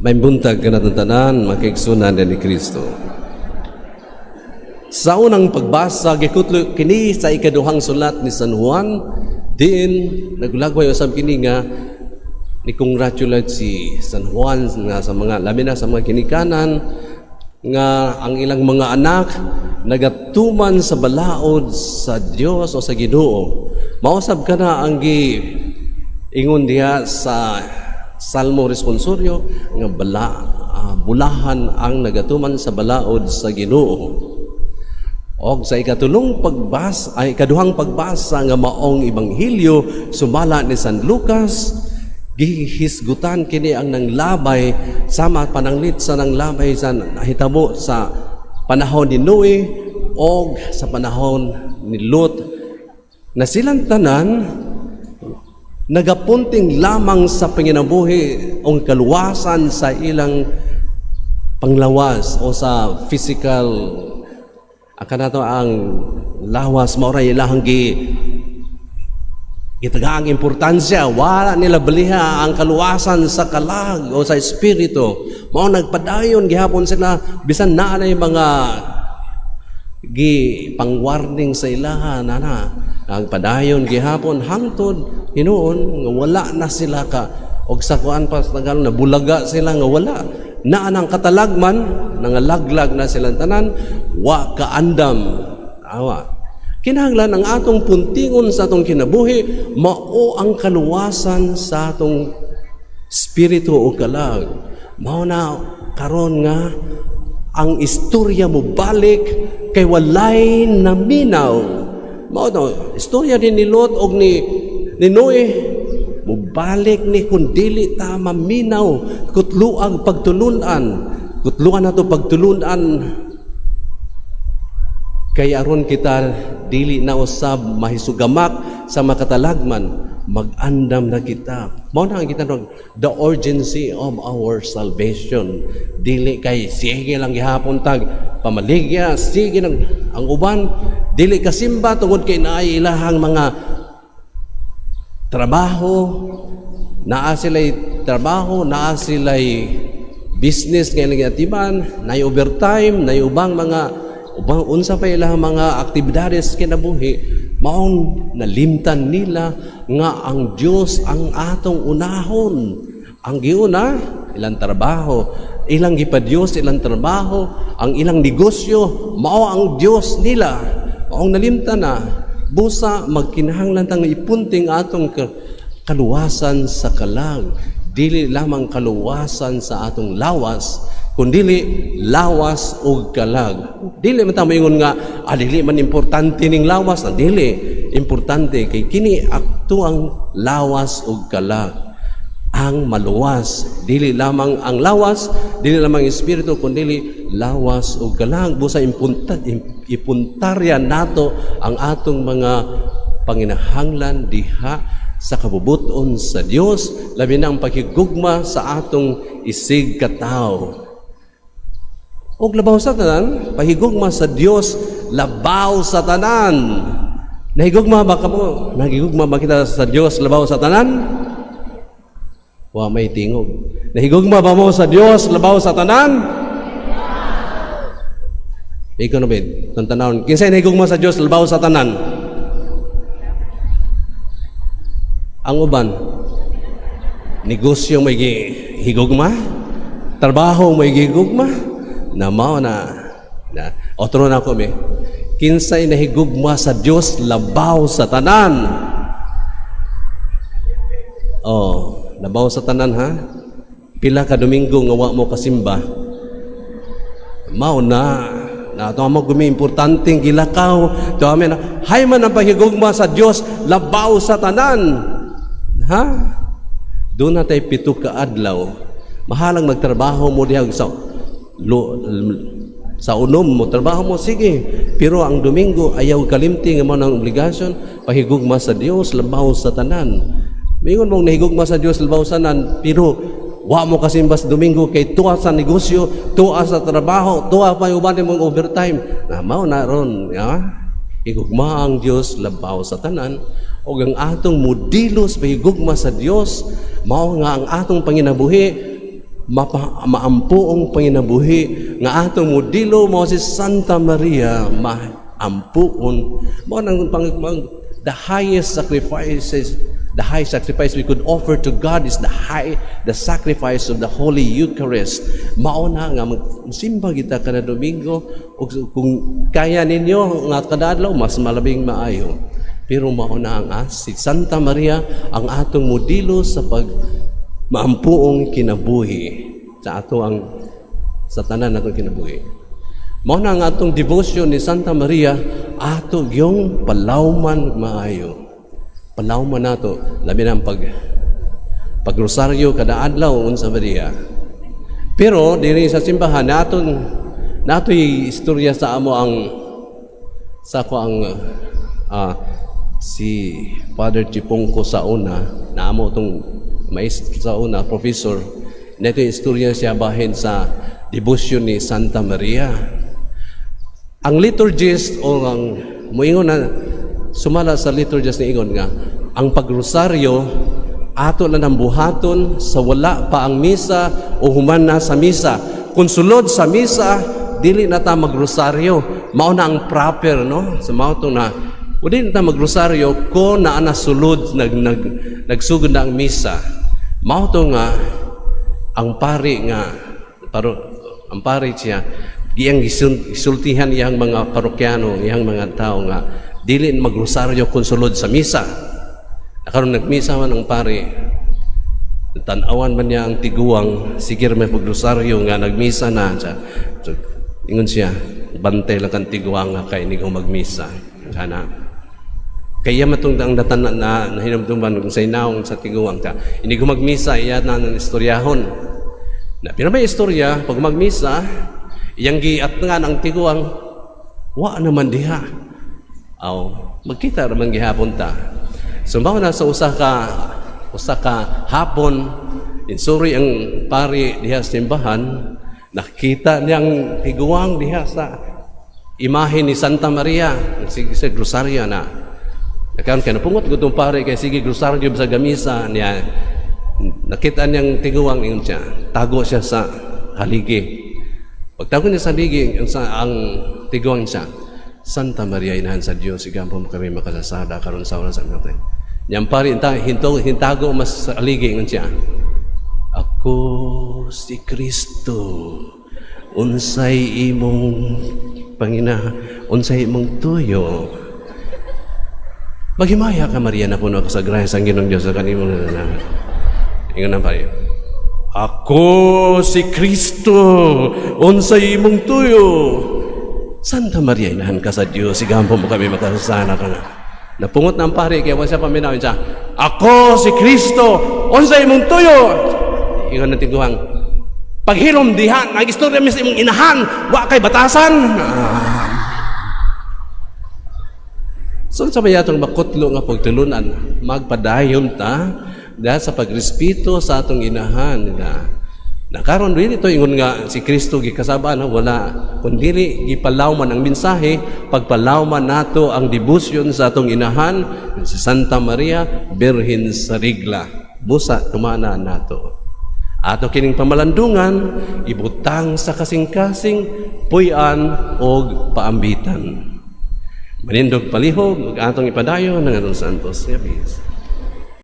May buntag ka natantanan, makiksunan ni Kristo. Sa unang pagbasa, gikutlo kini sa ikaduhang sulat ni San Juan, din naglagway usab kini nga ni congratulate si San Juan nga sa mga labi na sa mga kinikanan nga ang ilang mga anak nagatuman sa balaod sa Dios o sa Ginoo. Mausab ka na ang gi ingon diha sa Salmo responsorio nga bala ah, bulahan ang nagatuman sa balaod sa Ginoo. Og sa ikatulong pagbasa ay ikaduhang pagbasa nga maong ebanghelyo sumala ni San Lucas gihisgutan kini ang nanglabay sama pananglit sa nanglabay sa nahitabo sa panahon ni Noe o sa panahon ni Lot na silang tanan nagapunting lamang sa panginabuhi o kaluwasan sa ilang panglawas o sa physical. Aka na to ang lawas maoray ilahang gi gitaga ang importansya. Wala nila baliha ang kaluwasan sa kalag o sa espiritu. Mao nagpadayon gihapon sila. Bisan naa na mga gi pang-warning sa ilaha nana ang padayon gihapon hangtod hinuon nga wala na sila ka. Og sa kuan pa sa Tagalog na bulaga sila nga wala. Naa nang katalagman nangalaglag na silang tanan wa kaandam awa. Kinahanglan ang atong puntingon sa atong kinabuhi mao ang kaluwasan sa atong spirito o kalag. Mao na karon nga ang istorya mo balik kay walay naminaw mao to istorya din ni Lot og ni ni Noe mubalik ni kung dili ta maminaw kutluang pagtulunan. Kutluan nato pagtulunan. Kay aron kita dili na usab mahisugamak sa makatalagman mag-andam na kita. Mao na kita nog the urgency of our salvation. Dili kay sige lang gihapon tag pamaligya sige lang ang uban. Dili kasimba tungod kay naay ilahang mga trabaho naa sila'y trabaho naa sila'y business nga nagatiban nay overtime nay ubang mga ubang unsa pa ilang mga aktibidades kinabuhi maong nalimtan nila nga ang Dios ang atong unahon. Ang giuna ilang trabaho ilang gipadyos ilang trabaho ang ilang negosyo mao ang Dios nila. Maong nalimtan na busa magkinahanglan tang ipunting atong ka- kaluwasan sa kalag. Dili lamang kaluwasan sa atong lawas kundili lawas ug kalag. Dili man ta moingon nga ah, dili man importante ning lawas. Ah, dili. Importante kay kini akto ang lawas ug kalag ang maluwas. Dili lamang ang lawas dili lamang ang espiritu kundi lawas ug kalag busa impunta im- ipuntarya nato ang atong mga panginahanglan diha sa kabubuton sa Dios labi na ang pakigugma sa atong isig kataw. Og labaw sa tanan pahigugma sa Dios labaw sa tanan. Nahigugma ba ka mo? Nahigugma ba kita sa Dios labaw sa tanan Wa may tingog. Nahigugma ba mo sa Dios labaw sa tanan? Ikaw na tantanawon. Kinsay nahigugma sa Dios labaw sa tanan? Ang uban, negosyo may higugma, trabaho may gigugma, na mao na, na otro na ko mi. Kinsay nahigugma sa Dios labaw sa tanan? Oh, labaw sa tanan ha. Pila ka Domingo nga wa mo kasimba. Mao na na to mo gumi importanteng gilakaw. To amen. Hay man ang pahigugma sa Dios labaw sa tanan. Ha? Doon na tayo pito ka adlaw. Mahalang magtrabaho mo diha sa lo, sa unom mo trabaho mo sige pero ang Domingo ayaw kalimti nga mo ng obligasyon pahigugma sa Dios labaw sa tanan Mingon mong nahigugma sa Dios labaw sa tanan pero wa mo kasimba sa Domingo kay tuwa sa negosyo tuwa sa trabaho tuwa pa uban mong overtime. Na mao na ron ya? Higugma ang Dios labaw sa tanan. O ang atong modelos pahigugma sa Dios mao nga ang atong panginabuhi mapa, maampuong panginabuhi. Nga atong modelo mo si Santa Maria maampuon mo nang pang- the highest sacrifices the high sacrifice we could offer to God is the high the sacrifice of the Holy Eucharist mao na nga magsimba kita kada Domingo kung kaya ninyo nga kada adlaw mas malabing maayo pero mao na ang ah, si Santa Maria ang atong modelo sa pag maampuong kinabuhi sa ato ang sa tanan natong kinabuhi. Mao na ang atong devotion ni Santa Maria ato yung palawman maayo. Palawman nato labi na pag pagrosaryo kada adlaw unsa Maria. Pero diri sa simbahan naton natoy istorya sa amo ang sa ko ang ah, si Father Chipongko sa una na amo tong maestro sa una professor neto istorya siya bahin sa devotion ni Santa Maria ang liturgist o ang muingon na sumala sa liturgist ni ingon nga ang pagrosaryo ato na ng buhaton sa wala pa ang misa o human na sa misa. Kung sulod sa misa dili na ta magrosaryo. Mao na ang proper no? Sa mao na Udi na ta magrosaryo ko na ana sulod nag, nag, nagsugod na ang misa. Mao to nga ang pari nga paro ang pari siya iyang gisul- gisultihan iyang mga parokyano iyang mga tao nga dili magrosaryo kung sulod sa misa. Karon nagmisa man ang pari tanawan man niya ang tiguang sigir may pagrosaryo nga nagmisa na siya. So, ingon siya bantay lang kang tiguang nga kay nigo magmisa. Kana kaya matong ang datan na, na, na hinamduman kung sa inaong sa tiguang ka. Hindi magmisa, iya na ng istoryahon. Na pero may istorya, pag magmisa, iyang giat nga ng tiguang, wa naman diha. Aw, magkita raman gihapon ta. Sumbaw na sa usa ka usa ka hapon, insuri ang pari diha sa simbahan, nakita niyang tiguang diha sa imahe ni Santa Maria, sige sa grosaryo na. Nakaroon kaya napungot ko itong kaya sige grosaryo sa gamisa niya. Nakita niyang tiguang ingon siya. Tago siya sa haligi. Pagtago niya sa haligi, ang, ang tiguang siya. Santa Maria inahan sa Diyos, igampo mo kami makasasada karon sa oras sa natin. Niyang pare, hinta, hinto, hintago mas sa haligi ingon siya. Ako si Kristo. Unsay imong Pangina, unsay imong tuyo. Maghimaya ka, Maria, na puno ka sa grahas ang ginong Diyos sa kanimo na nananang. Ingon na pare. Ako si Kristo, unsay imong tuyo. Santa Maria, inahan ka sa Diyos, sigampo mo kami makasasana ka na. Napungot ng pare, kaya wala siya paminawin siya. Ako si Kristo, unsay imong tuyo. Ingon na tiguang, paghilom diha, ang istorya mi sa imong inahan, wa kay batasan. So sa bayatong makutlo nga pagtulunan, magpadayon ta dahil sa pagrespeto sa atong inahan nga nakaron rin ito. Ingon nga si Kristo gikasaba na wala. Kundi gipalawman ang mensahe pagpalawman nato ang devotion sa atong inahan si Santa Maria Birhen sa Rigla. Busa tumana nato. Ato kining pamalandungan ibutang sa kasing-kasing puy-an og paambitan. Manindog palihog, ug atong ipadayon ng anong santos. Yabis.